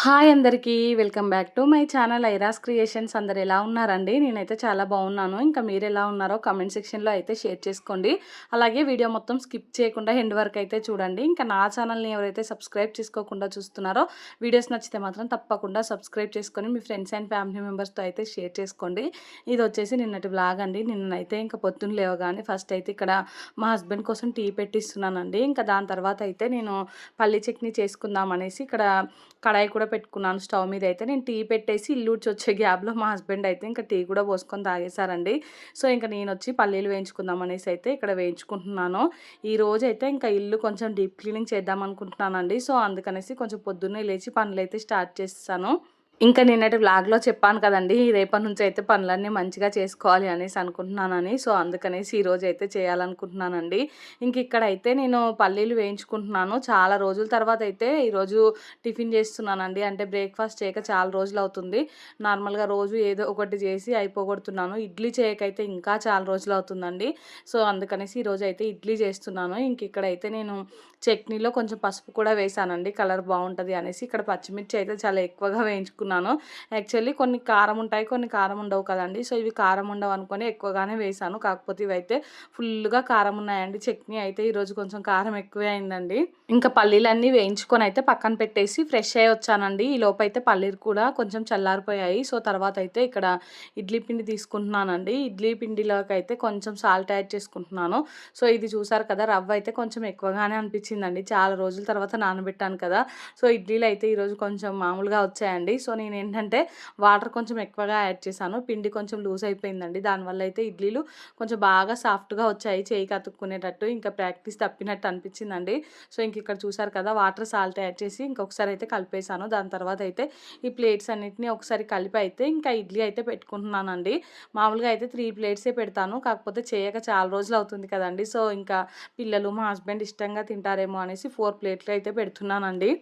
Hi అందరికీ welcome back to my channel Iras creations. అందరు ఎలా ఉన్నారండి? నేనైతే చాలా బాగున్నాను. ఇంకా మీరు ఎలా ఉన్నారో కమెంట్ సెక్షన్లో అయితే షేర్ చేసుకోండి. అలాగే వీడియో మొత్తం స్కిప్ చేయకుండా ఎండ్ వరకు అయితే చూడండి. ఇంకా నా ఛానల్ని ఎవరైతే సబ్స్క్రైబ్ చేసుకోకుండా చూస్తున్నారో వీడియోస్ నచ్చితే మాత్రం తప్పకుండా సబ్స్క్రైబ్ చేసుకొని మీ ఫ్రెండ్స్ అండ్ ఫ్యామిలీ మెంబర్స్తో అయితే షేర్ చేసుకోండి. ఇది వచ్చేసి నిన్నటి బ్లాగ్ అండి. నిన్నైతే ఇంకా పొద్దున్న లేవగానే ఫస్ట్ అయితే ఇక్కడ మా హస్బెండ్ కోసం టీ పెట్టిస్తున్నానండి. ఇంకా దాని తర్వాత అయితే నేను పల్లి చట్నీ చేసుకుందాం అనేసి ఇక్కడ కడాయి కూడా పెట్టుకున్నాను స్టవ్ మీద అయితే. నేను టీ పెట్టేసి ఇల్లు వచ్చే గ్యాప్లో మా హస్బెండ్ అయితే ఇంకా టీ కూడా పోసుకొని తాగేశారండి. సో ఇంకా నేను వచ్చి పల్లీలు వేయించుకుందాం అనేసి అయితే ఇక్కడ వేయించుకుంటున్నాను. ఈ రోజు అయితే ఇంకా ఇల్లు కొంచెం డీప్ క్లీనింగ్ చేద్దాం అనుకుంటున్నానండి. సో అందుకనేసి కొంచెం పొద్దున్నే లేచి పనులు అయితే స్టార్ట్ చేస్తాను ఇంకా నిన్నటి వ్లాగ్లో చెప్పాను కదండి రేపటి నుంచి అయితే పనులన్నీ మంచిగా చేసుకోవాలి అనేసి అనుకుంటున్నానని. సో అందుకనేసి ఈరోజు అయితే చేయాలనుకుంటున్నానండి. ఇంక ఇక్కడ అయితే నేను పల్లీలు వేయించుకుంటున్నాను. చాలా రోజుల తర్వాత అయితే ఈరోజు టిఫిన్ చేస్తున్నానండి. అంటే బ్రేక్ఫాస్ట్ చేయక చాలా రోజులు అవుతుంది. నార్మల్గా రోజు ఏదో ఒకటి చేసి అయిపోగొడుతున్నాను. ఇడ్లీ చేయకైతే ఇంకా చాలా రోజులు అవుతుందండి. సో అందుకనేసి ఈరోజు అయితే ఇడ్లీ చేస్తున్నాను. ఇంక ఇక్కడైతే నేను చట్నీలో కొంచెం పసుపు కూడా వేసానండి కలర్ బాగుంటుంది అనేసి. ఇక్కడ పచ్చిమిర్చి అయితే చాలా ఎక్కువగా వేయించుకున్నాను. యాక్చువల్లీ కొన్ని కారం ఉంటాయి కొన్ని కారం ఉండవు కదండి. సో ఇవి కారం ఉండవు అనుకొని ఎక్కువగానే వేసాను కాకపోతే ఇవైతే ఫుల్గా కారం ఉన్నాయండి. చట్నీ అయితే ఈరోజు కొంచెం కారం ఎక్కువే అయిందండి. ఇంకా పల్లీలన్నీ వేయించుకొని అయితే పక్కన పెట్టేసి ఫ్రెష్ అయ్యి వచ్చానండి. ఈ లోపైతే అయితే పల్లీలు కూడా కొంచెం చల్లారిపోయాయి. సో తర్వాత అయితే ఇక్కడ ఇడ్లీ పిండి తీసుకుంటున్నానండి. ఇడ్లీ పిండిలోకి అయితే కొంచెం సాల్ట్ యాడ్ చేసుకుంటున్నాను. సో ఇది చూసారు కదా రవ్వ అయితే కొంచెం ఎక్కువగానే అనిపించిందండి. చాలా రోజుల తర్వాత నానబెట్టాను కదా. సో ఇడ్లీలు అయితే ఈరోజు కొంచెం మామూలుగా వచ్చాయండి. సో సో నేను ఏంటంటే వాటర్ కొంచెం ఎక్కువగా యాడ్ చేశాను. పిండి కొంచెం లూజ్ అయిపోయిందండి. దానివల్ల అయితే ఇడ్లీలు కొంచెం బాగా సాఫ్ట్గా వచ్చాయి. చేయికి అతుక్కునేటట్టు ఇంకా ప్రాక్టీస్ తప్పినట్టు అనిపించిందండి. సో ఇంక ఇక్కడ చూసారు కదా వాటర్ సాల్ట్ యాడ్ చేసి ఇంకొకసారి అయితే కలిపేశాను. దాని తర్వాత అయితే ఈ ప్లేట్స్ అన్నిటిని ఒకసారి కలిపి అయితే ఇంకా ఇడ్లీ అయితే పెట్టుకుంటున్నానండి. మామూలుగా అయితే త్రీ ప్లేట్సే పెడతాను. కాకపోతే చేయక చాలా రోజులు అవుతుంది కదండి. సో ఇంకా పిల్లలు మా హస్బెండ్ ఇష్టంగా తింటారేమో అనేసి ఫోర్ ప్లేట్లు అయితే పెడుతున్నానండి.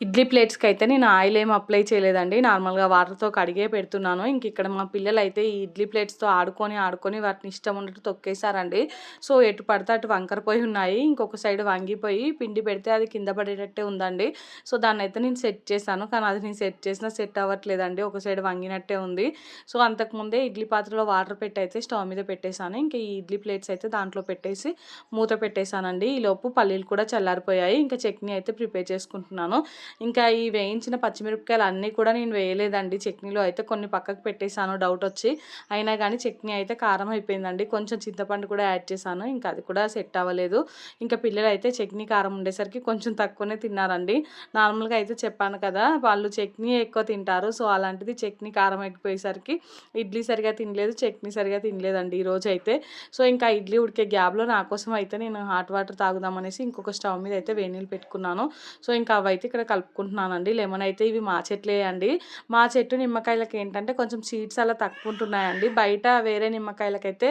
ఇడ్లీ ప్లేట్స్కి అయితే నేను ఆయిల్ ఏం అప్లై చేయలేదండి. నార్మల్గా వాటర్తో కడిగే పెడుతున్నాను. ఇంక ఇక్కడ మా పిల్లలు అయితే ఈ ఇడ్లీ ప్లేట్స్తో ఆడుకొని ఆడుకొని వాటిని ఇష్టం ఉన్నట్టు తొక్కేశారండి. సో ఎటు పడితే అటు వంకరపోయి ఉన్నాయి. ఇంకొక సైడ్ వంగిపోయి పిండి పెడితే అది కింద పడేటట్టే ఉందండి. సో దాన్ని అయితే నేను సెట్ చేశాను. కానీ అది నేను సెట్ చేసినా సెట్ అవ్వట్లేదండి. ఒక సైడ్ వంగినట్టే ఉంది. సో అంతకుముందే ఇడ్లీ పాత్రలో వాటర్ పెట్టి అయితే స్టవ్ మీద పెట్టేశాను. ఇంకా ఈ ఇడ్లీ ప్లేట్స్ అయితే దాంట్లో పెట్టేసి మూత పెట్టేశానండి. ఈ లోపు పల్లీలు కూడా చల్లారిపోయాయి. ఇంకా చట్నీ అయితే ప్రిపేర్ చేసుకుంటున్నాను. ఇంకా ఈ వేయించిన పచ్చిమిరపకాయలు అన్నీ కూడా నేను వేయలేదండి. చట్నీలో అయితే కొన్ని పక్కకు పెట్టేశాను డౌట్ వచ్చి. అయినా కానీ చట్నీ అయితే కారం అయిపోయిందండి. కొంచెం చింతపండు కూడా యాడ్ చేశాను. ఇంకా అది కూడా సెట్ అవ్వలేదు. ఇంకా పిల్లలు అయితే చట్నీ కారం ఉండేసరికి కొంచెం తక్కువనే తిన్నారండి. నార్మల్గా అయితే చెప్పాను కదా వాళ్ళు చట్నీ ఎక్కువ తింటారు. సో అలాంటిది చట్నీ కారం అయిపోయేసరికి ఇడ్లీ సరిగా తినలేదు చట్నీ సరిగా తినలేదండి ఈరోజు అయితే. సో ఇంకా ఇడ్లీ ఉడికే గ్యాప్లో నా కోసం అయితే నేను హాట్ వాటర్ తాగుదామనేసి ఇంకొక స్టవ్ మీద అయితే వేణీళ్ళు పెట్టుకున్నాను. సో ఇంకా అవైతే ఇక్కడ కలుపుకుంటున్నానండి. లెమన్ అయితే ఇవి మా చెట్లే అండి. మా చెట్టు నిమ్మకాయలకి ఏంటంటే కొంచెం సీడ్స్ అలా తక్కువ ఉంటున్నాయండి బయట వేరే నిమ్మకాయలకైతే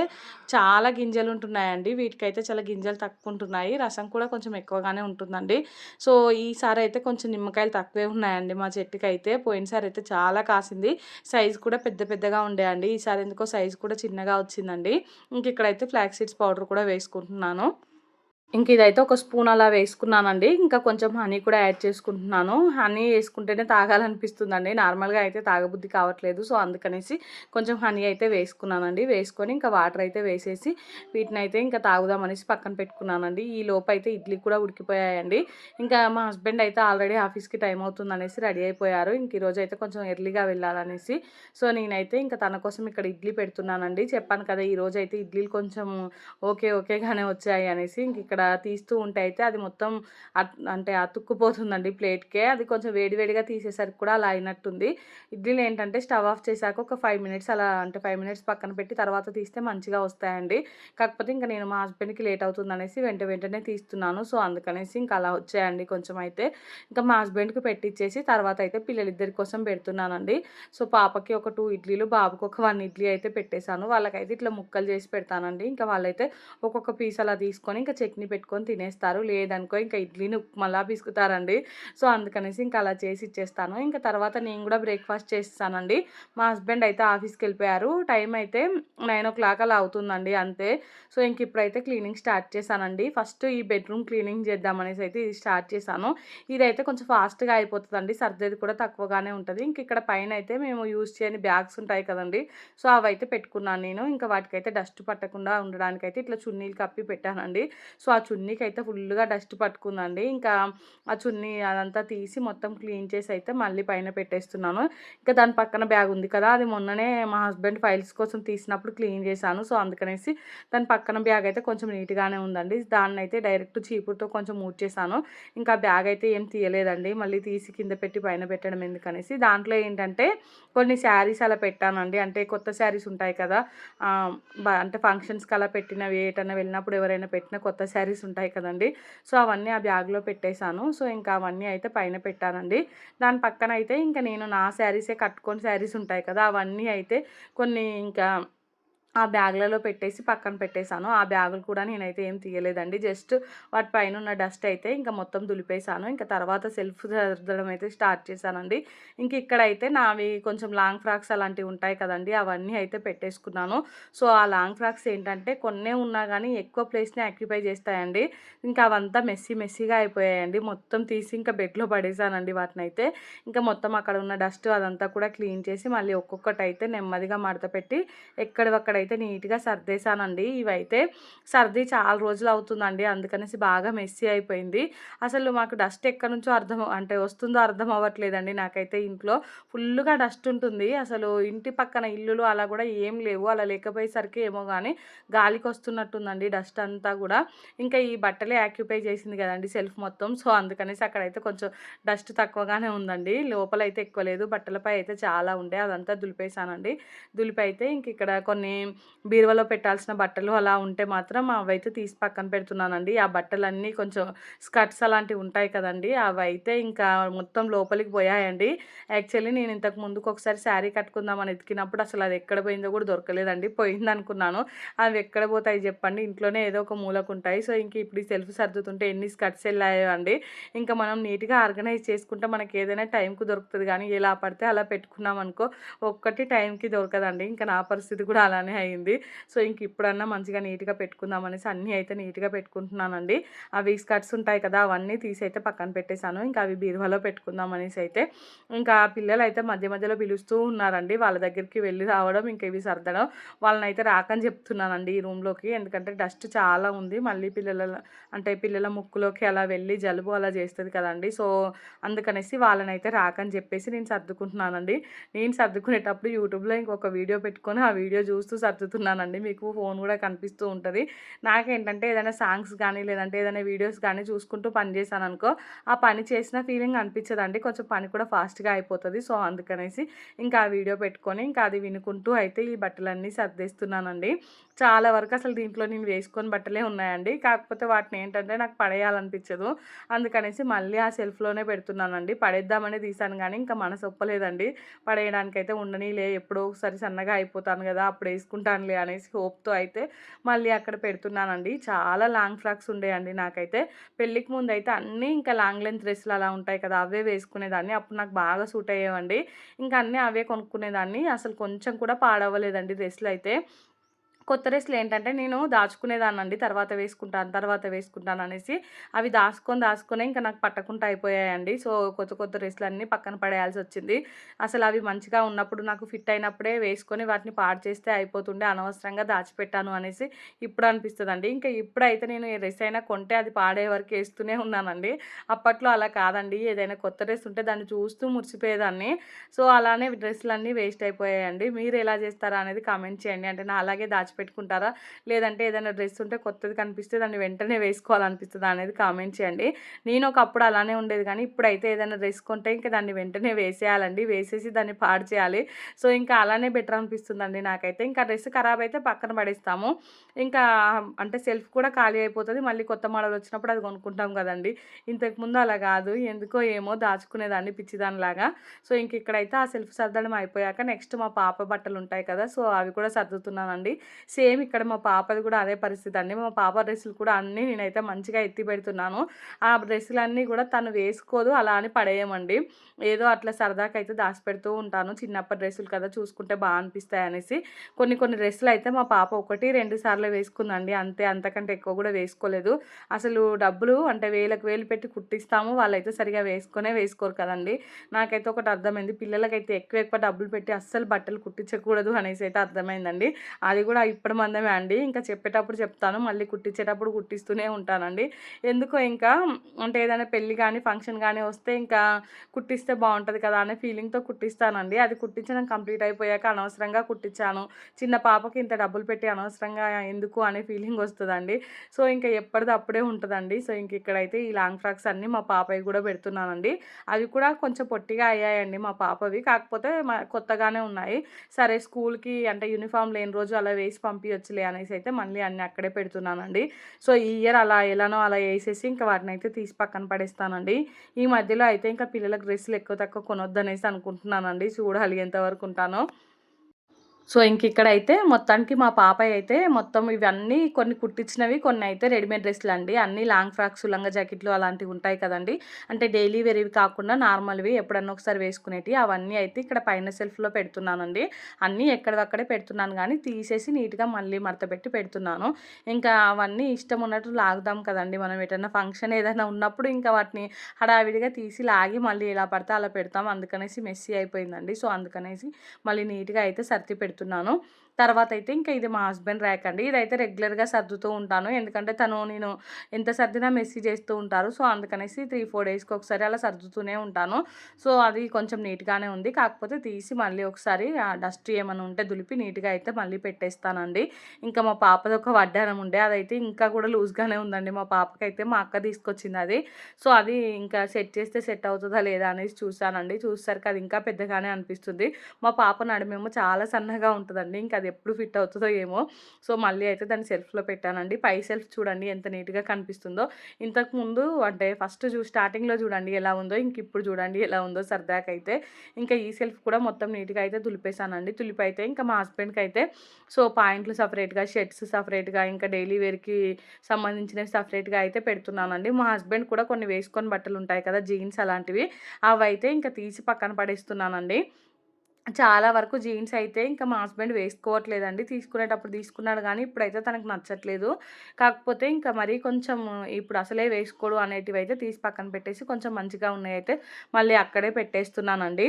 చాలా గింజలు ఉంటున్నాయండి. వీటికైతే చాలా గింజలు తక్కువ ఉంటున్నాయి రసం కూడా కొంచెం ఎక్కువగానే ఉంటుందండి. సో ఈసారి అయితే కొంచెం నిమ్మకాయలు తక్కువే ఉన్నాయండి మా చెట్టుకి అయితే పోయినసారి అయితే చాలా కాసింది. సైజు కూడా పెద్ద పెద్దగా ఉండేయండి ఈసారి ఎందుకో సైజు కూడా చిన్నగా వచ్చిందండి. ఇంక ఇక్కడైతే ఫ్లాక్ సీడ్స్ పౌడర్ కూడా వేసుకుంటున్నాను. ఇంక ఇదైతే ఒక స్పూన్ అలా వేసుకున్నానండి. ఇంకా కొంచెం హనీ కూడా యాడ్ చేసుకుంటున్నాను. హనీ వేసుకుంటేనే తాగాలనిపిస్తుందండి. నార్మల్గా అయితే తాగబుద్ధి కావట్లేదు. సో అందుకనేసి కొంచెం హనీ అయితే వేసుకున్నానండి. వేసుకొని ఇంకా వాటర్ అయితే వేసేసి వీటిని అయితే ఇంకా తాగుదామనేసి పక్కన పెట్టుకున్నానండి. ఈ లోపు అయితే ఇడ్లీ కూడా ఉడికిపోయాయండి. ఇంకా మా హస్బెండ్ అయితే ఆల్రెడీ ఆఫీస్కి టైం అవుతుంది అనేసి రెడీ అయిపోయారు. ఇంక ఈరోజు అయితే కొంచెం ఎర్లీగా వెళ్ళాలనేసి. సో నేనైతే ఇంకా తన కోసం ఇక్కడ ఇడ్లీ పెడుతున్నానండి. చెప్పాను కదా ఈరోజు అయితే ఇడ్లీలు కొంచెం ఓకే ఓకేగానే వచ్చాయి అనేసి ఇంక ఇక్కడ తీస్తూ ఉంటే అయితే అది మొత్తం అంటే అతుక్కుపోతుందండి ప్లేట్కే. అది కొంచెం వేడివేడిగా తీసేసరికి కూడా అలా అయినట్టుంది. ఇడ్లీలు ఏంటంటే స్టవ్ ఆఫ్ చేశాక ఒక ఫైవ్ మినిట్స్ అలా అంటే ఫైవ్ మినిట్స్ పక్కన పెట్టి తర్వాత తీస్తే మంచిగా వస్తాయండి. కాకపోతే ఇంకా నేను మా హస్బెండ్కి లేట్ అవుతుంది అనేసి వెంట వెంటనే తీస్తున్నాను. సో అందుకనేసి ఇంకా అలా వచ్చాయండి కొంచెం అయితే. ఇంకా మా హస్బెండ్కి పెట్టించేసి తర్వాత అయితే పిల్లలిద్దరి కోసం పెడుతున్నానండి. సో పాపకి ఒక టూ ఇడ్లీలు బాబుకి ఒక వన్ ఇడ్లీ అయితే పెట్టేశాను. వాళ్ళకైతే ఇట్లా ముక్కలు చేసి పెడతానండి. ఇంకా వాళ్ళైతే ఒక్కొక్క పీస్ అలా తీసుకొని ఇంకా చట్నీ పెట్టుకొని తినేస్తారు. లేదనుకో ఇంకా ఇడ్లీని ఉప్మలా పిసుకుతారండి. సో అందుకనేసి ఇంకా అలా చేసి ఇచ్చేస్తాను. ఇంకా తర్వాత నేను కూడా బ్రేక్ఫాస్ట్ చేస్తానండి. మా హస్బెండ్ అయితే ఆఫీస్కి వెళ్ళిపోయారు టైం అయితే నైన్ ఓ క్లాక్ అలా అవుతుందండి అంతే. సో ఇంక ఇప్పుడైతే క్లీనింగ్ స్టార్ట్ చేశానండి. ఫస్ట్ ఈ బెడ్రూమ్ క్లీనింగ్ చేద్దామనేసి అయితే ఇది స్టార్ట్ చేశాను. ఇదైతే కొంచెం ఫాస్ట్గా అయిపోతుందండి. సర్దేది కూడా తక్కువగానే ఉంటుంది. ఇంక ఇక్కడ పైన అయితే మేము యూజ్ చేయని బ్యాగ్స్ ఉంటాయి కదండి. సో అవైతే పెట్టుకున్నాను నేను. ఇంకా వాటికైతే డస్ట్ పట్టకుండా ఉండడానికైతే ఇట్లా చున్నీలు కప్పి పెట్టానండి. సో ఆ చున్నీకి అయితే ఫుల్గా డస్ట్ పట్టుకుందండి. ఇంకా ఆ చున్నీ అదంతా తీసి మొత్తం క్లీన్ చేసి అయితే మళ్ళీ పైన పెట్టేస్తున్నాను. ఇంకా దాని పక్కన బ్యాగ్ ఉంది కదా అది మొన్ననే మా హస్బెండ్ ఫైల్స్ కోసం తీసినప్పుడు క్లీన్ చేశాను. సో అందుకనేసి దాని పక్కన బ్యాగ్ అయితే కొంచెం నీట్గానే ఉందండి. దాన్ని అయితే డైరెక్ట్ చీపురుతో కొంచెం చేశాను. ఇంకా బ్యాగ్ అయితే ఏం తీయలేదండి. మళ్ళీ తీసి కింద పెట్టి పైన పెట్టడం ఎందుకనేసి. దాంట్లో ఏంటంటే కొన్ని శారీస్ అలా పెట్టానండి. అంటే కొత్త శారీస్ ఉంటాయి కదా అంటే ఫంక్షన్స్కి అలా పెట్టినవి ఏటన్నా వెళ్ళినప్పుడు ఎవరైనా పెట్టిన కొత్త శారీస్ శారీస్ ఉంటాయి కదండి. సో అవన్నీ ఆ బ్యాగ్లో పెట్టేశాను. సో ఇంకా అవన్నీ అయితే పైన పెట్టానండి. దాని పక్కన అయితే ఇంకా నేను నా శారీసే కట్టుకొని శారీస్ ఉంటాయి కదా అవన్నీ అయితే కొన్ని ఇంకా ఆ బ్యాగ్లలో పెట్టేసి పక్కన పెట్టేశాను. ఆ బ్యాగులు కూడా నేనైతే ఏం తీయలేదండి. జస్ట్ వాటి పైన ఉన్న డస్ట్ అయితే ఇంకా మొత్తం దులిపేశాను. ఇంకా తర్వాత సెల్ఫ్ సర్దడం అయితే స్టార్ట్ చేశానండి. ఇంక ఇక్కడైతే నావి కొంచెం లాంగ్ ఫ్రాక్స్ అలాంటివి ఉంటాయి కదండి అవన్నీ అయితే పెట్టేసుకున్నాను. సో ఆ లాంగ్ ఫ్రాక్స్ ఏంటంటే కొన్నే ఉన్నా కానీ ఎక్కువ ప్లేస్ని ఆక్యుపై చేస్తాయండి. ఇంకా అవంతా మెస్సీ మెస్సీగా అయిపోయాయండి. మొత్తం తీసి ఇంకా బెడ్లో పడేసానండి వాటిని అయితే ఇంకా మొత్తం అక్కడ ఉన్న డస్ట్ అదంతా కూడా క్లీన్ చేసి మళ్ళీ ఒక్కొక్కటి అయితే నెమ్మదిగా మడత పెట్టి ఎక్కడక్కడ అయితే నీట్గా సర్దేశానండి. ఇవైతే సర్ది చాలా రోజులు అవుతుందండి. అందుకనేసి బాగా మెస్సీ అయిపోయింది. అసలు మాకు డస్ట్ ఎక్కడి నుంచో అర్థం అంటే వస్తుందో అర్థం అవ్వట్లేదండి నాకైతే ఇంట్లో. ఫుల్గా డస్ట్ ఉంటుంది. అసలు ఇంటి పక్కన ఇల్లులు అలా కూడా ఏం లేవు. అలా లేకపోయేసరికి ఏమో కానీ గాలికి వస్తున్నట్టుందండి డస్ట్ అంతా కూడా. ఇంకా ఈ బట్టలే ఆక్యుపై చేసింది కదండి సెల్ఫ్ మొత్తం. సో అందుకనేసి అక్కడైతే కొంచెం డస్ట్ తక్కువగానే ఉందండి. లోపల అయితే ఎక్కువ లేదు. బట్టలపై అయితే చాలా ఉండే. అదంతా దులిపేశానండి. దులిపి అయితే ఇంక ఇక్కడ కొన్ని బీరువాలో పెట్టాల్సిన బట్టలు అలా ఉంటే మాత్రం అవైతే తీసి పక్కన పెడుతున్నానండి. ఆ బట్టలన్నీ కొంచెం స్కర్ట్స్ అలాంటివి ఉంటాయి కదండి అవి అయితే ఇంకా మొత్తం లోపలికి పోయాయండి. యాక్చువల్లీ నేను ఇంతకు ముందుకు ఒకసారి శారీ కట్టుకుందామని ఎతికినప్పుడు అసలు అది ఎక్కడ పోయిందో కూడా దొరకలేదండి. పోయింది అనుకున్నాను అవి ఎక్కడ పోతాయి చెప్పండి. ఇంట్లోనే ఏదో ఒక మూలకు ఉంటాయి. సో ఇంక ఇప్పుడు సెల్ఫ్ సర్దుతుంటే ఎన్ని స్కర్ట్స్ వెళ్ళాయో అండి ఇంకా మనం నీట్గా ఆర్గనైజ్ చేసుకుంటే మనకి ఏదైనా టైంకు దొరుకుతుంది. కానీ ఎలా పడితే అలా పెట్టుకున్నాం అనుకో ఒక్కటి టైంకి దొరకదండి. ఇంకా నా పరిస్థితి కూడా అలానే అయింది. సో ఇంక ఇప్పుడన్నా మంచిగా నీట్గా పెట్టుకుందాం అనేసి అన్నీ అయితే నీట్గా పెట్టుకుంటున్నానండి. అవి స్కర్ట్స్ ఉంటాయి కదా అవన్నీ తీసి అయితే పక్కన పెట్టేశాను. ఇంకా అవి బీరువాలో పెట్టుకుందాం అనేసి అయితే. ఇంకా పిల్లలు అయితే మధ్య మధ్యలో పిలుస్తూ ఉన్నారండి. వాళ్ళ దగ్గరికి వెళ్ళి రావడం ఇంకా ఇవి సర్దడం. వాళ్ళని అయితే రాకని చెప్తున్నానండి ఈ రూమ్లోకి. ఎందుకంటే డస్ట్ చాలా ఉంది. మళ్ళీ పిల్లల అంటే పిల్లల ముక్కులోకి అలా వెళ్ళి జలుబు అలా చేస్తుంది కదండి. సో అందుకనేసి వాళ్ళని అయితే రాకని చెప్పేసి నేను సర్దుకుంటున్నానండి. నేను సర్దుకునేటప్పుడు యూట్యూబ్లో ఇంకొక వీడియో పెట్టుకొని ఆ వీడియో చూస్తూ సర్దుతున్నానండి. మీకు ఫోన్ కూడా కనిపిస్తూ ఉంటుంది. నాకేంటంటే ఏదైనా సాంగ్స్ కానీ లేదంటే ఏదైనా వీడియోస్ కానీ చూసుకుంటూ పని చేశాను అనుకో ఆ పని చేసిన ఫీలింగ్ అనిపించదండి. కొంచెం పని కూడా ఫాస్ట్గా అయిపోతుంది. సో అందుకనేసి ఇంకా ఆ వీడియో పెట్టుకొని ఇంకా అది వినుకుంటూ అయితే ఈ బట్టలన్నీ సర్దేస్తున్నానండి. చాలా వరకు అసలు దీంట్లో నేను వేసుకొని బట్టలే ఉన్నాయండి. కాకపోతే వాటిని ఏంటంటే నాకు పడేయాలనిపించదు. అందుకనేసి మళ్ళీ ఆ సెల్ఫ్లోనే పెడుతున్నానండి. పడేద్దామని తీసాను కానీ ఇంకా మనసు ఒప్పలేదండి. పడేయడానికైతే ఉండనిలే ఎప్పుడో ఒకసారి సన్నగా అయిపోతాను కదా అప్పుడు వేసుకుంటానులే అనేసి హోప్తో అయితే మళ్ళీ అక్కడ పెడుతున్నానండి. చాలా లాంగ్ ఫ్రాక్స్ ఉండేయండి నాకైతే. పెళ్ళికి ముందు అయితే అన్నీ ఇంకా లాంగ్ లెంత్ డ్రెస్సులు అలా ఉంటాయి కదా అవే వేసుకునేదాన్ని. అప్పుడు నాకు బాగా సూట్ అయ్యేవండి. ఇంకా అన్నీ అవే కొనుక్కునేదాన్ని. అసలు కొంచెం కూడా పాడవలేదండి డ్రెస్సులు అయితే కొత్త డ్రెస్సులు ఏంటంటే నేను దాచుకునేదానండి తర్వాత వేసుకుంటాను తర్వాత వేసుకుంటాను అనేసి అవి దాచుకొని దాచుకొని ఇంకా నాకు పట్టకుండా అయిపోయాయండి. సో కొత్త కొత్త డ్రెస్సులు అన్నీ పక్కన పడేయాల్సి వచ్చింది. అసలు అవి మంచిగా ఉన్నప్పుడు నాకు ఫిట్ అయినప్పుడే వేసుకొని వాటిని పాడు చేస్తే అయిపోతుండే. అనవసరంగా దాచిపెట్టాను అనేసి ఇప్పుడు అనిపిస్తుందండి. ఇంకా ఇప్పుడైతే నేను ఏ డ్రెస్ అయినా కొంటే అది పాడే వరకు వేస్తూనే ఉన్నానండి. అప్పట్లో అలా కాదండి. ఏదైనా కొత్త డ్రెస్ ఉంటే దాన్ని చూస్తూ మురిసిపోయేదాన్ని. సో అలానే డ్రెస్సులన్నీ వేస్ట్ అయిపోయాయండి. మీరు ఎలా చేస్తారా అనేది కామెంట్ చేయండి. అంటే నా అలాగే దాచి పెట్టుకుంటారా? లేదంటే ఏదైనా డ్రెస్ ఉంటే కొత్తది కనిపిస్తే దాన్ని వెంటనే వేసుకోవాలనిపిస్తుంది అనేది కామెంట్ చేయండి. నేను ఒకప్పుడు అలానే ఉండేది కానీ ఇప్పుడైతే ఏదైనా డ్రెస్ కొంటే ఇంకా దాన్ని వెంటనే వేసేయాలండి. వేసేసి దాన్ని పాడు చేయాలి. సో ఇంకా అలానే బెటర్ అనిపిస్తుందండి నాకైతే. ఇంకా డ్రెస్ ఖరాబ్ అయితే పక్కన పడేస్తాము. ఇంకా అంటే సెల్ఫ్ కూడా ఖాళీ అయిపోతుంది. మళ్ళీ కొత్త మోడల్ వచ్చినప్పుడు అది కొనుక్కుంటాం కదండి. ఇంతకుముందు అలా కాదు. ఎందుకో ఏమో దాచుకునేదాన్ని పిచ్చిదానిలాగా. సో ఇంక ఇక్కడైతే ఆ సెల్ఫ్ సర్దడం అయిపోయాక నెక్స్ట్ మా పాప బట్టలు ఉంటాయి కదా. సో అవి కూడా సర్దుతున్నానండి. సేమ్ ఇక్కడ మా పాపది కూడా అదే పరిస్థితి అండి. మా పాప డ్రెస్సులు కూడా అన్నీ నేనైతే మంచిగా ఎత్తి పెడుతున్నాను. ఆ డ్రెస్సులన్నీ కూడా తను వేసుకోదు అలా అని పడేయమండి. ఏదో అట్లా సరదాకి అయితే దాచిపెడుతూ ఉంటాను. చిన్నప్పటి డ్రెస్సులు కదా చూసుకుంటే బాగా అనిపిస్తాయి అనేసి. కొన్ని కొన్ని డ్రెస్సులు అయితే మా పాప ఒకటి రెండు సార్లు వేసుకుందండి. అంతే అంతకంటే ఎక్కువ కూడా వేసుకోలేదు. అసలు డబ్బులు అంటే వేలకు వేలు పెట్టి కుట్టిస్తాము. వాళ్ళైతే సరిగా వేసుకునే వేసుకోరు కదండి. నాకైతే ఒకటి అర్థమైంది. పిల్లలకైతే ఎక్కువ ఎక్కువ డబ్బులు పెట్టి అస్సలు బట్టలు కుట్టించకూడదు అనేసి అయితే అర్థమైందండి. అది కూడా ఇప్పుడు మందమే అండి. ఇంకా చెప్పేటప్పుడు చెప్తాను. మళ్ళీ కుట్టించేటప్పుడు కుట్టిస్తూనే ఉంటానండి. ఎందుకో ఇంకా అంటే ఏదైనా పెళ్ళి కానీ ఫంక్షన్ కానీ వస్తే ఇంకా కుట్టిస్తే బాగుంటుంది కదా అనే ఫీలింగ్తో కుట్టిస్తానండి. అది కుట్టించడం కంప్లీట్ అయిపోయాక అనవసరంగా కుట్టించాను. చిన్న పాపకి ఇంత డబ్బులు పెట్టి అనవసరంగా ఎందుకు అనే ఫీలింగ్ వస్తుందండి. సో ఇంకా ఎప్పటిది అప్పుడే ఉంటుందండి. సో ఇంక ఇక్కడైతే ఈ లాంగ్ ఫ్రాక్స్ అన్నీ మా పాపకి కూడా పెడుతున్నానండి. అవి కూడా కొంచెం పొట్టిగా అయ్యాయండి మా పాపవి. కాకపోతే మా కొత్తగానే ఉన్నాయి. సరే స్కూల్కి అంటే యూనిఫామ్ లేని రోజు అలా వేసి పంపించచ్చులే అనేసి అయితే మళ్ళీ అన్నీ అక్కడే పెడుతున్నానండి. సో ఈ ఇయర్ అలా ఎలానో అలా వేసేసి ఇంకా వాటిని అయితే తీసి పక్కన పడేస్తానండి. ఈ మధ్యలో అయితే ఇంకా పిల్లలకు డ్రెస్సులు ఎక్కువ తక్కువ కొనొద్దు అనేసి అనుకుంటున్నానండి. చూడాలి ఎంతవరకు ఉంటానో. సో ఇంక ఇక్కడైతే మొత్తానికి మా పాప అయితే మొత్తం ఇవన్నీ కొన్ని కుట్టించినవి కొన్ని అయితే రెడీమేడ్ డ్రెస్సులు అండి అన్నీ లాంగ్ ఫ్రాక్స్ లంగా జాకెట్లు అలాంటివి ఉంటాయి కదండి. అంటే డైలీ వేరేవి కాకుండా నార్మల్వి ఎప్పుడన్నా ఒకసారి వేసుకునేవి అవన్నీ అయితే ఇక్కడ పైన సెల్ఫ్లో పెడుతున్నానండి. అన్నీ ఎక్కడిదక్కడే పెడుతున్నాను కానీ తీసేసి నీట్గా మళ్ళీ మడత పెట్టి పెడుతున్నాను. ఇంకా అవన్నీ ఇష్టం ఉన్నట్టు లాగుదాం కదండి. మనం ఏదైనా ఫంక్షన్ ఏదైనా ఉన్నప్పుడు ఇంకా వాటిని హడావిడిగా తీసి లాగి మళ్ళీ ఎలా పడితే అలా పెడతాం. అందుకనేసి మెస్సీ అయిపోయిందండి. సో అందుకనేసి మళ్ళీ నీట్గా అయితే సర్ది పెడుతున్నాను. పెడుతున్నాను. తర్వాత అయితే ఇంకా ఇది మా హస్బెండ్ ర్యాక్ అండి ఇదైతే రెగ్యులర్గా సర్దుతూ ఉంటాను. ఎందుకంటే తను నేను ఎంత సర్దినా మెసేజ్ చేస్తూ ఉంటారు. సో అందుకనేసి త్రీ ఫోర్ డేస్కి ఒకసారి అలా సర్దుతూనే ఉంటాను. సో అది కొంచెం నీట్గానే ఉంది. కాకపోతే తీసి మళ్ళీ ఒకసారి డస్ట్ ఏమైనా ఉంటే దులిపి నీట్గా అయితే మళ్ళీ పెట్టేస్తానండి. ఇంకా మా పాపది ఒక వడ్డానం ఉండే. అదైతే ఇంకా కూడా లూజ్గానే ఉందండి. మా పాపకైతే మా అక్క తీసుకొచ్చింది అది. సో అది ఇంకా సెట్ చేస్తే సెట్ అవుతుందా లేదా అనేసి చూసానండి చూసేసరికి అది ఇంకా పెద్దగానే అనిపిస్తుంది. మా పాప నడుమేమో చాలా సన్నగా ఉంటుందండి. ఇంకా అది ఎప్పుడు ఫిట్ అవుతుందో ఏమో. సో మళ్ళీ అయితే దాన్ని సెల్ఫ్లో పెట్టానండి. పై సెల్ఫ్ చూడండి ఎంత నీట్గా కనిపిస్తుందో. ఇంతకు ముందు అంటే ఫస్ట్ చూ స్టార్టింగ్లో చూడండి ఎలా ఉందో ఇంక ఇప్పుడు చూడండి ఎలా ఉందో సరదాకైతే. అయితే ఇంకా ఈ సెల్ఫ్ కూడా మొత్తం నీట్గా అయితే తులిపేశానండి తులిపి అయితే ఇంకా మా హస్బెండ్కి అయితే సో పాయింట్లు సపరేట్గా షర్ట్స్ సపరేట్గా ఇంకా డైలీ వేర్కి సంబంధించినవి సపరేట్గా అయితే పెడుతున్నానండి. మా హస్బెండ్ కూడా కొన్ని వేసుకొని బట్టలు ఉంటాయి కదా జీన్స్ అలాంటివి. అవి అయితే ఇంకా తీసి పక్కన పడేస్తున్నానండి. చాలా వరకు జీన్స్ అయితే ఇంకా మా హస్బెండ్ వేసుకోవట్లేదండి. తీసుకునేటప్పుడు తీసుకున్నాడు కానీ ఇప్పుడైతే తనకు నచ్చట్లేదు. కాకపోతే ఇంకా మరీ కొంచెం ఇప్పుడు అసలే వేసుకోడు అనేటివి అయితే తీసి పక్కన పెట్టేసి కొంచెం మంచిగా ఉన్నాయి అయితే మళ్ళీ అక్కడే పెట్టేస్తున్నానండి.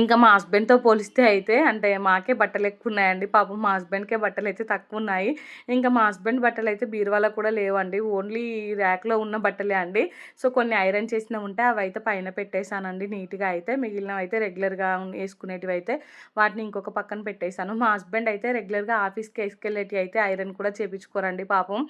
ఇంకా మా హస్బెండ్తో పోలిస్తే అయితే అంటే మాకే బట్టలు ఎక్కువ ఉన్నాయండి పాపం మా హస్బెండ్కే బట్టలు అయితే తక్కువ ఉన్నాయి ఇంకా మా హస్బెండ్ బట్టలు అయితే బీరువాలో కూడా లేవండి. ఓన్లీ ర్యాక్లో ఉన్న బట్టలే అండి. సో కొన్ని ఐరన్ చేసిన ఉంటే అవి అయితే పైన పెట్టేశానండి నీట్గా అయితే. మిగిలినవి అయితే రెగ్యులర్గా వేసుకునేటివి అయితే వాటిని ఇంకొక పక్కన పెట్టేశాను. మా హస్బెండ్ అయితే రెగ్యులర్గా ఆఫీస్కి వేసుకెళ్ళేటివి అయితే ఐరన్ కూడా చేపించుకోరండి పాపం.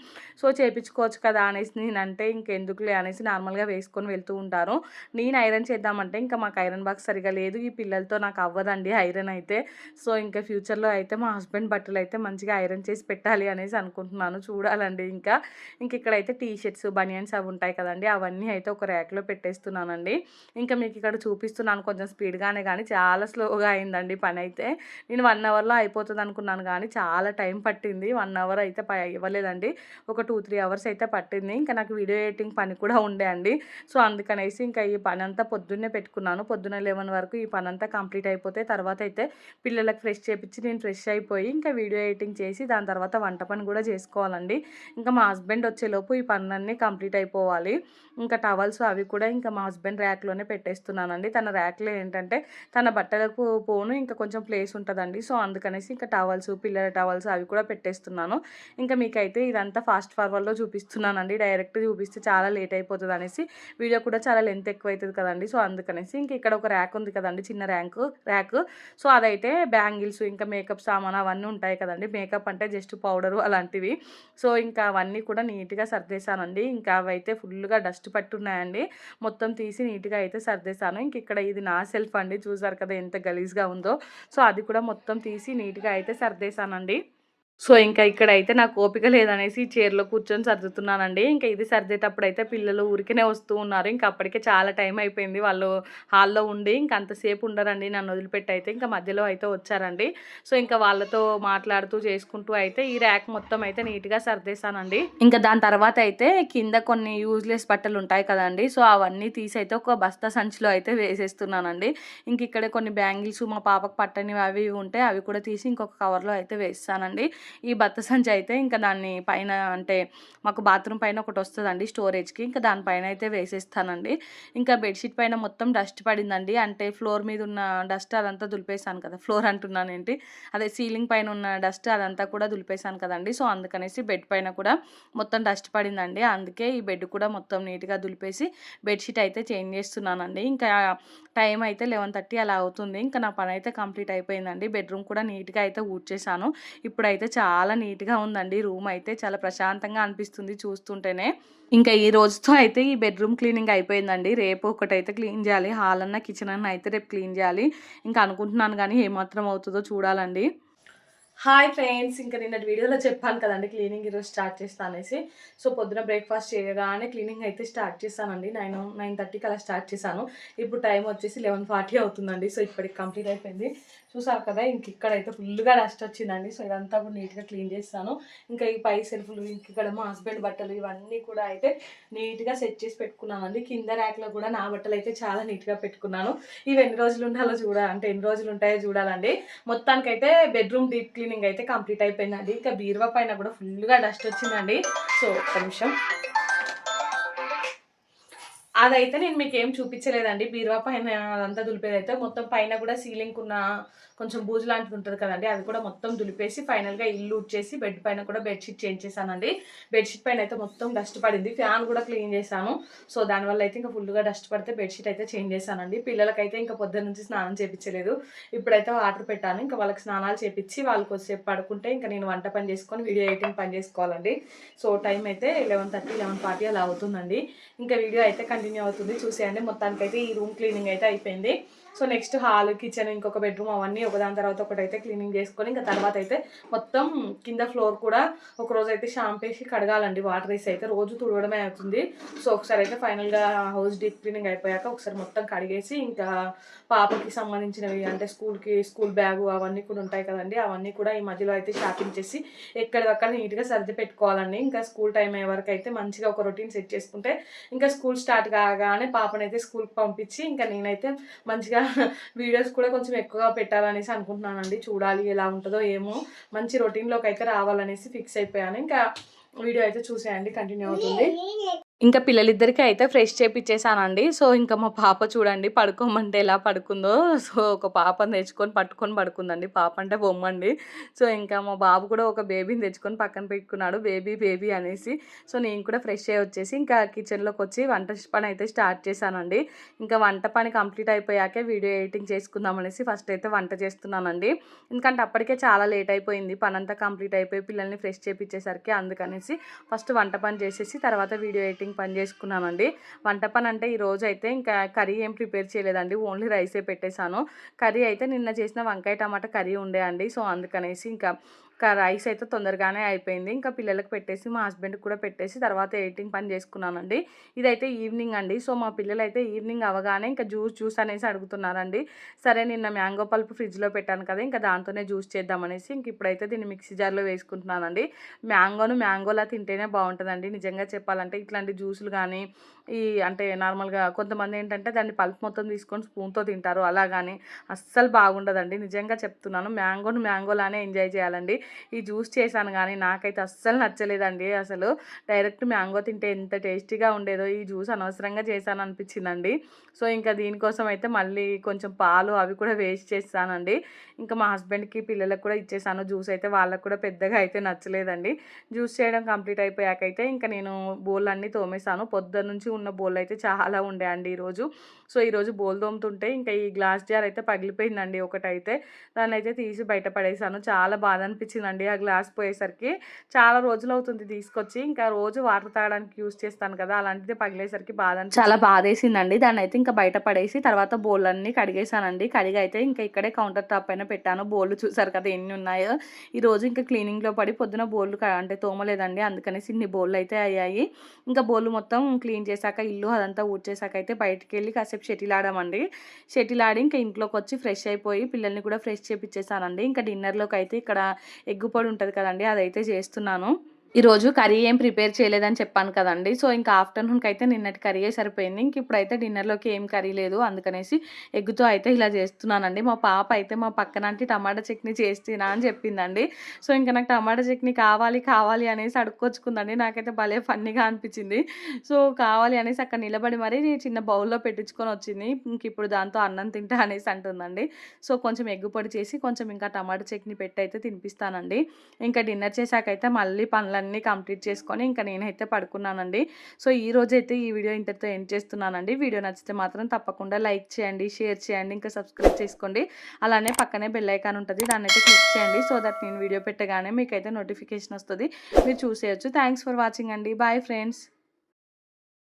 సో చేపించుకోవచ్చు కదా అనేసి నేనంటే ఇంకెందుకులే అనేసి నార్మల్గా వేసుకొని వెళ్తూ ఉంటారు. నేను ఐరన్ చేద్దామంటే ఇంకా మాకు ఐరన్ బాక్స్ సరిగా లేదు. ఈ పిల్ల పిల్లలతో నాకు అవ్వదండి ఐరన్ అయితే. సో ఇంకా ఫ్యూచర్లో అయితే మా హస్బెండ్ బట్టలు అయితే మంచిగా ఐరన్ చేసి పెట్టాలి అనేసి అనుకుంటున్నాను. చూడాలండి ఇంకా. ఇంక ఇక్కడైతే టీ షర్ట్స్ బనియన్స్ అవి ఉంటాయి కదండి అవన్నీ అయితే ఒక ర్యాక్లో పెట్టేస్తున్నానండి. ఇంకా మీకు ఇక్కడ చూపిస్తున్నాను కొంచెం స్పీడ్గానే కానీ చాలా స్లోగా అయిందండి పని అయితే. నేను వన్ అవర్లో అయిపోతుంది అనుకున్నాను కానీ చాలా టైం పట్టింది. వన్ అవర్ అయితే ఇవ్వలేదండి ఒక టూ త్రీ అవర్స్ అయితే పట్టింది. ఇంకా నాకు వీడియో ఎడిటింగ్ పని కూడా ఉండే అండి. సో అందుకనేసి ఇంకా ఈ పని అంతా పొద్దున్నే పెట్టుకున్నాను. పొద్దున్న లెవెన్ వరకు ఈ పని అంతా అంతా కంప్లీట్ అయిపోతే తర్వాత అయితే పిల్లలకు ఫ్రెష్ చేపించి నేను ఫ్రెష్ అయిపోయి ఇంకా వీడియో ఎడిటింగ్ చేసి దాని తర్వాత వంట పని కూడా చేసుకోవాలండి. ఇంకా మా హస్బెండ్ వచ్చేలోపు ఈ పనులన్నీ కంప్లీట్ అయిపోవాలి. ఇంకా టవల్స్ అవి కూడా ఇంకా మా హస్బెండ్ ర్యాక్లోనే పెట్టేస్తున్నానండి. తన ర్యాక్లో ఏంటంటే తన బట్టలకు పోను ఇంకా కొంచెం ప్లేస్ ఉంటుందండి. సో అందుకనేసి ఇంకా టవల్స్ పిల్లల టవల్స్ అవి కూడా పెట్టేస్తున్నాను. ఇంకా మీకైతే ఇదంతా ఫాస్ట్ ఫార్వర్డ్లో చూపిస్తున్నానండి. డైరెక్ట్ చూపిస్తే చాలా లేట్ అయిపోతుంది అనేసి వీడియో కూడా చాలా లెంత్ ఎక్కువ అవుతుంది కదండి. సో అందుకనేసి ఇంక ఇక్కడ ఒక ర్యాక్ ఉంది కదండి చిన్న ర్యాక్ ర్యాక్ సో అదైతే బ్యాంగిల్స్ ఇంకా మేకప్ సామాన్ అవన్నీ ఉంటాయి కదండి. మేకప్ అంటే జస్ట్ పౌడరు అలాంటివి. సో ఇంకా అవన్నీ కూడా నీట్గా సర్దేశానండి. ఇంకా అవైతే ఫుల్గా డస్ట్ పట్టున్నాయండి. మొత్తం తీసి నీట్గా అయితే సర్దేశాను. ఇంక ఇక్కడ ఇది నా సెల్ఫ్ అండి. చూసారు కదా ఎంత గలీజ్గా ఉందో. సో అది కూడా మొత్తం తీసి నీట్గా అయితే సర్దేశానండి. సో, ఇంకా ఇక్కడైతే నాకు ఓపిక లేదనేసి చైర్‌లో కూర్చొని సర్దుతున్నానండి. ఇంకా ఇది సర్దేటప్పుడైతే పిల్లలు ఊరికనే వస్తూ ఉన్నారు. ఇంకా అప్పటికే చాలా టైం అయిపోయింది. వాళ్ళు హాల్‌లో ఉండి ఇంక అంతసేపు ఉండరండి నన్ను వదిలిపెట్టి అయితే. ఇంకా మధ్యలో అయితే వచ్చారండి. సో, ఇంకా వాళ్ళతో మాట్లాడుతూ చేసుకుంటూ అయితే ఈ ర్యాక్ మొత్తం అయితే నీట్‌గా సర్దేశానండి. ఇంకా దాని తర్వాత అయితే కింద కొన్ని యూజ్‌లెస్ బట్టలు ఉంటాయి కదండీ! సో, అవన్నీ తీసి అయితే ఒక బస్తా సంచిలో అయితే వేసేస్తున్నానండి. ఇంక ఇక్కడ కొన్ని బ్యాంగిల్స్ మా పాపకు పట్టనివి అవి ఇవి ఉంటే అవి కూడా తీసి ఇంకొక కవర్‌లో అయితే వేస్తానండి ఈ బత్త సంచి అయితే ఇంకా దాన్ని పైన అంటే మాకు బాత్రూమ్ పైన ఒకటి వస్తుందండి స్టోరేజ్‌కి. ఇంకా దానిపైన అయితే వేసేస్తానండి. ఇంకా బెడ్‌షీట్ పైన మొత్తం డస్ట్ పడిందండి. అంటే ఫ్లోర్ మీద ఉన్న డస్ట్ అదంతా దులిపేసాను కదా! ఫ్లోర్ అంటున్నాను ఏంటి అదే సీలింగ్ పైన ఉన్న డస్ట్ అదంతా కూడా దులిపేసాను కదండి సో, అందుకనేసి బెడ్ పైన కూడా మొత్తం డస్ట్ పడిందండి. అందుకే ఈ బెడ్ కూడా మొత్తం నీట్‌గా దులిపేసి బెడ్‌షీట్ అయితే చేంజ్ చేస్తున్నానండి. ఇంకా టైం అయితే 11:30 అలా అవుతుంది. ఇంకా నా పనైతే కంప్లీట్ అయిపోయిందండి. బెడ్‌రూమ్ కూడా నీట్‌గా అయితే ఊడ్చేసాను. ఇప్పుడైతే చాలా నీట్‌గా ఉందండి. రూమ్ అయితే చాలా ప్రశాంతంగా అనిపిస్తుంది చూస్తుంటేనే. ఇంకా ఈ రోజుతో అయితే ఈ బెడ్‌రూమ్ క్లీనింగ్ అయిపోయిందండి. రేపు ఒకటైతే క్లీన్ చేయాలి. హాల్ అన్నా, కిచెన్ అన్న అయితే రేపు క్లీన్ చేయాలి. ఇంకా అనుకుంటున్నాను కానీ ఏమాత్రం అవుతుందో చూడాలండి. Hi friends! ఇంకా నిన్నటి వీడియోలో చెప్పాను కదండి క్లీనింగ్ ఈరోజు స్టార్ట్ చేస్తాను అనేసి. సో, పొద్దున బ్రేక్‌ఫాస్ట్ చేయగానే క్లీనింగ్ అయితే స్టార్ట్ చేశానండి. 9 9:30కి అలా స్టార్ట్ చేశాను. ఇప్పుడు టైం వచ్చేసి 11:40 అవుతుందండి. సో, ఇప్పటికి కంప్లీట్ అయిపోయింది. చూసారు కదా! ఇంక ఇక్కడైతే ఫుల్‌గా డస్ట్ వచ్చిందండి. సో, ఇదంతా కూడా నీట్‌గా క్లీన్ చేస్తాను ఇంకా ఈ పై సెల్ఫ్‌లు ఇంక ఇక్కడ మా హస్బెండ్ బట్టలు ఇవన్నీ కూడా అయితే నీట్‌గా సెట్ చేసి పెట్టుకున్నానండి. కింద ర్యాక్‌లో కూడా నా బట్టలు అయితే చాలా నీట్‌గా పెట్టుకున్నాను. ఇవి ఎన్ని రోజులు ఉండాలో చూడాలి అంటే ఎన్ని రోజులు ఉంటాయో చూడాలండి. మొత్తానికైతే బెడ్‌రూమ్ డీప్ క్లీనింగ్ అయితే కంప్లీట్ అయిపోయిందండి. ఇంకా బీరువా పైన కూడా ఫుల్‌గా డస్ట్ వచ్చిందండి. సో, ఒక్క నిమిషం. అదైతే నేను మీకు ఏం చూపించలేదండి. బీరువా పైన అదంతా దులిపేదైతే మొత్తం పైన కూడా సీలింగ్ ఉన్న కొంచెం బూజు లాంటిది ఉంటుంది కదండి అది కూడా మొత్తం దులిపేసి ఫైనల్‌గా ఇల్లు వచ్చేసి బెడ్ పైన కూడా బెడ్‌షీట్ చేంజ్ చేశానండి. బెడ్‌షీట్ పైన అయితే మొత్తం డస్ట్ పడింది. ఫ్యాన్ కూడా క్లీన్ చేశాను. సో, దానివల్ల అయితే ఇంకా ఫుల్‌గా డస్ట్ పడితే బెడ్‌షీట్ అయితే చేంజ్ చేశానండి. పిల్లలకైతే ఇంకా పొద్దున్న నుంచి స్నానం చేపించలేదు. ఇప్పుడైతే వాటర్ పెట్టాను. ఇంకా వాళ్ళకి స్నానాలు చేపించి వాళ్ళు కొద్దిసేపు పడుకుంటే ఇంకా నేను వంట పని చేసుకొని వీడియో ఎడిటింగ్ పని చేసుకోవాలండి. సో, టైం అయితే 11:30, 11:40 అలా అవుతుందండి. ఇంకా వీడియో అయితే కంటిన్యూ అవుతుంది చూసేయండి. మొత్తానికైతే ఈ రూమ్ క్లీనింగ్ అయితే అయిపోయింది. సో, నెక్స్ట్ హాల్, కిచెన్, ఇంకొక బెడ్‌రూమ్ అవన్నీ ఒకదాని తర్వాత ఒకటైతే క్లీనింగ్ చేసుకొని ఇంకా తర్వాత అయితే మొత్తం కింద ఫ్లోర్ కూడా ఒకరోజు అయితే షాంపేసి కడగాలండి. వాటర్ వేసి అయితే రోజు తుడవడమే అవుతుంది. సో, ఒకసారి అయితే ఫైనల్‌గా హౌస్ డీప్ క్లీనింగ్ అయిపోయాక ఒకసారి మొత్తం కడిగేసి ఇంకా పాపకి సంబంధించినవి అంటే స్కూల్‌కి స్కూల్ బ్యాగు అవన్నీ కూడా ఉంటాయి కదండి అవన్నీ కూడా ఈ మధ్యలో అయితే షాపింగ్ చేసి ఎక్కడివక్కడ నీట్‌గా సర్ది పెట్టుకోవాలండి. ఇంకా స్కూల్ టైం అయ్యే వరకు అయితే మంచిగా ఒక రొటీన్ సెట్ చేసుకుంటే ఇంకా స్కూల్ స్టార్ట్ కాగానే పాపనైతే స్కూల్‌కి పంపించి ఇంకా నేనైతే మంచిగా వీడియోస్ కూడా కొంచెం ఎక్కువగా పెట్టాలనేసి అనుకుంటున్నానండి. చూడాలి ఎలా ఉంటుందో ఏమో! మంచి రొటీన్‌లోకి అయితే రావాలనేసి ఫిక్స్ అయిపోయాను. ఇంకా వీడియో అయితే చూసేయండి కంటిన్యూ అవుతుంది. ఇంకా పిల్లలిద్దరికీ అయితే ఫ్రెష్ చేపిచ్చేసానండి. సో, ఇంకా మా పాప చూడండి పడుకోమంటే ఎలా పడుకుందో. సో, ఒక పాపని తెచ్చుకొని పట్టుకొని పడుకుందండి. పాప అంటే బొమ్మండి. సో, ఇంకా మా బాబు కూడా ఒక బేబీని తెచ్చుకొని పక్కన పెట్టుకున్నాడు. బేబీ, బేబీ అనేసి. సో, నేను కూడా ఫ్రెష్ అయ్యి వచ్చేసి ఇంకా కిచెన్లోకి వచ్చి వంట పని అయితే స్టార్ట్ చేశానండి. ఇంకా వంట పని కంప్లీట్ అయిపోయాకే వీడియో ఎడిటింగ్ చేసుకుందాం అనేసి ఫస్ట్ అయితే వంట చేస్తున్నానండి. ఎందుకంటే అప్పటికే చాలా లేట్ అయిపోయింది. పనంతా కంప్లీట్ అయిపోయి పిల్లల్ని ఫ్రెష్ చేపిచ్చేసరికి అందుకనేసి ఫస్ట్ వంట పని చేసేసి తర్వాత వీడియో ఎడిటింగ్ పని చేసుకున్నానండి. వంట పని అంటే ఈరోజు అయితే ఇంకా కర్రీ ఏం ప్రిపేర్ చేయలేదండి. ఓన్లీ రైసే పెట్టేసాను. కర్రీ అయితే నిన్న చేసిన వంకాయ టమాటా కర్రీ ఉండే అండి. సో, అందుకనేసి ఇంకా రైస్ అయితే తొందరగానే అయిపోయింది. ఇంకా పిల్లలకు పెట్టేసి మా హస్బెండ్‌కి కూడా పెట్టేసి తర్వాత ఎడిటింగ్ పని చేసుకున్నానండి. ఇదైతే ఈవినింగ్ అండి. సో, మా పిల్లలైతే ఈవినింగ్ అవగానే ఇంకా జ్యూస్ జ్యూస్ అనేసి అడుగుతున్నారండి. సరే నిన్న మ్యాంగో పల్ప్ ఫ్రిడ్జ్‌లో పెట్టాను కదా! ఇంకా దాంతోనే జ్యూస్ చేద్దామనేసి ఇంక ఇప్పుడైతే దీన్ని మిక్సీ జార్‌లో వేసుకుంటున్నానండి. మ్యాంగోను మ్యాంగోలా తింటేనే బాగుంటుందండి నిజంగా చెప్పాలంటే ఇట్లాంటి జ్యూసులు కానీ ఈ అంటే నార్మల్‌గా కొంతమంది ఏంటంటే దాన్ని పల్ప్ మొత్తం తీసుకొని స్పూన్‌తో తింటారు. అలా కానీ అస్సలు బాగుండదండి. నిజంగా చెప్తున్నాను. మ్యాంగోను మ్యాంగోలానే ఎంజాయ్ చేయాలండి. ఈ జ్యూస్ చేశాను కానీ నాకైతే అస్సలు నచ్చలేదండి అసలు. డైరెక్ట్ మ్యాంగో తింటే ఎంత టేస్టీగా ఉండేదో ఈ జ్యూస్ అనవసరంగా చేశాను అనిపించిందండి. సో, ఇంకా దీనికోసం అయితే మళ్ళీ కొంచెం పాలు అవి కూడా వేస్ట్ చేస్తానండి ఇంకా మా హస్బెండ్‌కి, పిల్లలకు కూడా ఇచ్చేసాను. జ్యూస్ అయితే వాళ్ళకి కూడా పెద్దగా అయితే నచ్చలేదండి. జ్యూస్ చేయడం కంప్లీట్ అయిపోయాకైతే ఇంకా నేను బోల్ అన్నీ తోమేసాను. పొద్దున్నుంచి ఉన్న బోళ్ళైతే చాలా ఉండే అండి ఈరోజు. సో, ఈరోజు బోల్ తోముతుంటే ఇంకా ఈ గ్లాస్ జార్ అయితే పగిలిపోయిందండి ఒకటైతే. దాన్ని అయితే తీసి బయట పడేసాను. చాలా బాధ అనిపించింది అనిపించిందండి. ఆ గ్లాస్ పోయేసరికి చాలా రోజులు అవుతుంది తీసుకొచ్చి. ఇంకా రోజు వాటర్ తాగడానికి యూస్ చేస్తాను కదా అలాంటిది పగిలేసరికి బాధ. చాలా బాధేసిందండి. దాన్ని అయితే ఇంకా బయట పడేసి తర్వాత బోల్ అన్ని కడిగేసానండి కడిగి అయితే ఇంకా ఇక్కడే కౌంటర్ టాప్ పైన పెట్టాను. బోళ్ళు చూసారు కదా ఎన్ని ఉన్నాయో. ఈ రోజు ఇంకా క్లీనింగ్లో పడి పొద్దున బోళ్ళు అంటే తోమలేదండి. అందుకనేసి ఇన్ని బోళ్ళు అయితే అయ్యాయి. ఇంకా బోళ్ళు మొత్తం క్లీన్ చేశాక ఇల్లు అదంతా ఊడ్చేసాక అయితే బయటికి వెళ్ళి కాసేపు షటిల్ ఆడామండి షటిల్ ఆడి ఇంకా ఇంట్లోకి వచ్చి ఫ్రెష్ అయిపోయి పిల్లల్ని కూడా ఫ్రెష్ చేపించేసానండి ఇంకా డిన్నర్లోకి అయితే ఇక్కడ ఎగ్గు పొడి ఉంటుంది కదండి అదైతే చేస్తున్నాను. ఈరోజు కర్రీ ఏం ప్రిపేర్ చేయలేదని చెప్పాను కదండి. సో ఇంకా ఆఫ్టర్నూన్కి అయితే నిన్నటి కర్రీయే సరిపోయింది. ఇంక ఇప్పుడైతే డిన్నర్లోకి ఏం కర్రీ లేదు. అందుకనేసి ఎగ్గుతో అయితే ఇలా చేస్తున్నానండి. మా పాప అయితే మా పక్కనంటి టమాటా చట్నీ చేస్తున్నా అని చెప్పిందండి. సో ఇంకా నాకు టమాటా చట్నీ కావాలి కావాలి అనేసి అడుక్కొచ్చుకుందండి. నాకైతే భలే ఫన్నీగా అనిపించింది. సో కావాలి అనేసి అక్కడ నిలబడి మరీ చిన్న బౌల్లో పెట్టించుకొని వచ్చింది. ఇంక ఇప్పుడు దాంతో అన్నం తింటా అనేసి అంటుందండి. సో కొంచెం ఎగ్గు పొడి చేసి కొంచెం ఇంకా టమాటా చట్నీ పెట్టి అయితే తినిపిస్తానండి. ఇంకా డిన్నర్ చేశాకైతే మళ్ళీ అన్నీ కంప్లీట్ చేసుకొని ఇంకా నేనైతే పడుకున్నానండి. సో ఈ రోజైతే ఈ వీడియో ఇంతటితో ఎండ్ చేస్తున్నానండి. వీడియో నచ్చితే మాత్రం తప్పకుండా లైక్ చేయండి షేర్ చేయండి ఇంకా సబ్స్క్రైబ్ చేసుకోండి. అలానే పక్కనే బెల్ ఐకాన్ ఉంటుంది. దాన్ని అయితే క్లిక్ చేయండి. సో దట్ నేను వీడియో పెట్టగానే మీకైతే నోటిఫికేషన్ వస్తుంది. మీరు చూసేయచ్చు. థ్యాంక్స్ ఫర్ వాచింగ్ అండి. Bye friends.